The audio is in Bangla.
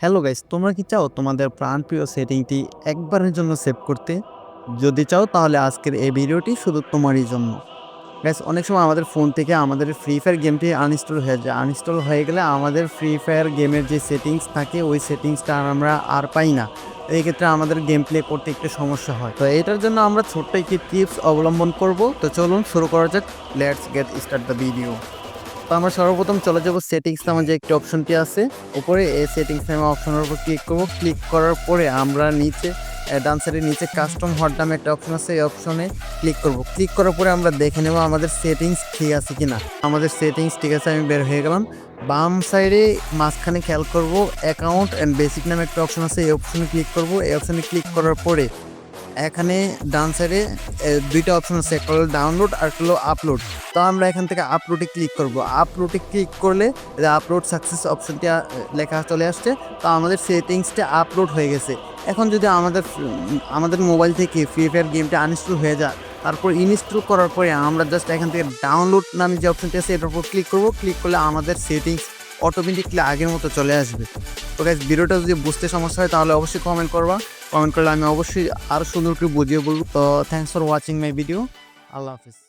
হ্যালো গাইস তোমরা কি চাও তোমাদের প্রাণপ্রিয় সেটিংটি একবারের জন্য সেভ করতে? যদি চাও তাহলে আজকের এই ভিডিওটি শুধু তোমারই জন্য। গাইস অনেক সময় আমাদের ফোন থেকে আমাদের ফ্রি ফায়ার গেমটি আনইনস্টল হয়ে যায়। আনইনস্টল হয়ে গেলে আমাদের ফ্রি ফায়ার গেমের যে সেটিংস থাকে, ওই সেটিংসটা আমরা আর পাই না। এই ক্ষেত্রে আমাদের গেম প্লে করতে একটু সমস্যা হয়। তো এটার জন্য আমরা ছোট্ট একটি টিপস অবলম্বন করব। তো চলুন শুরু করা যাক। Let's get start the video তো আমরা সর্বপ্রথম চলে যাব সেটিংস নামে যে একটি অপশনটি আছে। উপরে এই সেটিংস নামে অপশনের উপর ক্লিক করব। ক্লিক করার পরে আমরা নিচে ডান সাইডে নিচে কাস্টম হট নামে একটা অপশন আছে। এই অপশনে ক্লিক করব। ক্লিক করার পরে আমরা দেখে নেব আমাদের সেটিংস ঠিক আছে কি না আমাদের সেটিংস ঠিক আছে, আমি বের হয়ে গেলাম। বাম সাইডে মাঝখানে খেয়াল করব অ্যাকাউন্ট অ্যান্ড বেসিক নামে একটা অপশন আছে। এই অপশনে ক্লিক করব। এই অপশনে ক্লিক করার পরে এখানে ডান সাইডে দুইটা অপশন আছে, একটা হলো ডাউনলোড আর একটা হলো আপলোড তো আমরা এখান থেকে আপলোডে ক্লিক করব। আপলোডে ক্লিক করলে আপলোড সাকসেস অপশনটি লেখা চলে আসছে, তো আমাদের সেটিংসটা আপলোড হয়ে গেছে। এখন যদি আমাদের আমাদের মোবাইল থেকে ফ্রি ফায়ার গেমটা আনইনস্টল হয়ে যায়, তারপর ইনস্টল করার পরে আমরা জাস্ট এখান থেকে ডাউনলোড নামে যে অপশনটি আছে, এটার উপর ক্লিক করব। ক্লিক করলে আমাদের সেটিংস অটোমেটিকলি আগের মতো চলে আসবে। তো ভিডিওটা যদি বুঝতে সমস্যা হয়, তাহলে অবশ্যই কমেন্ট করবা। কমেন্ট করলে আমি অবশ্যই আরও সুন্দর করে বুঝিয়ে বলব। তো thanks for watching my video Allah Hafiz.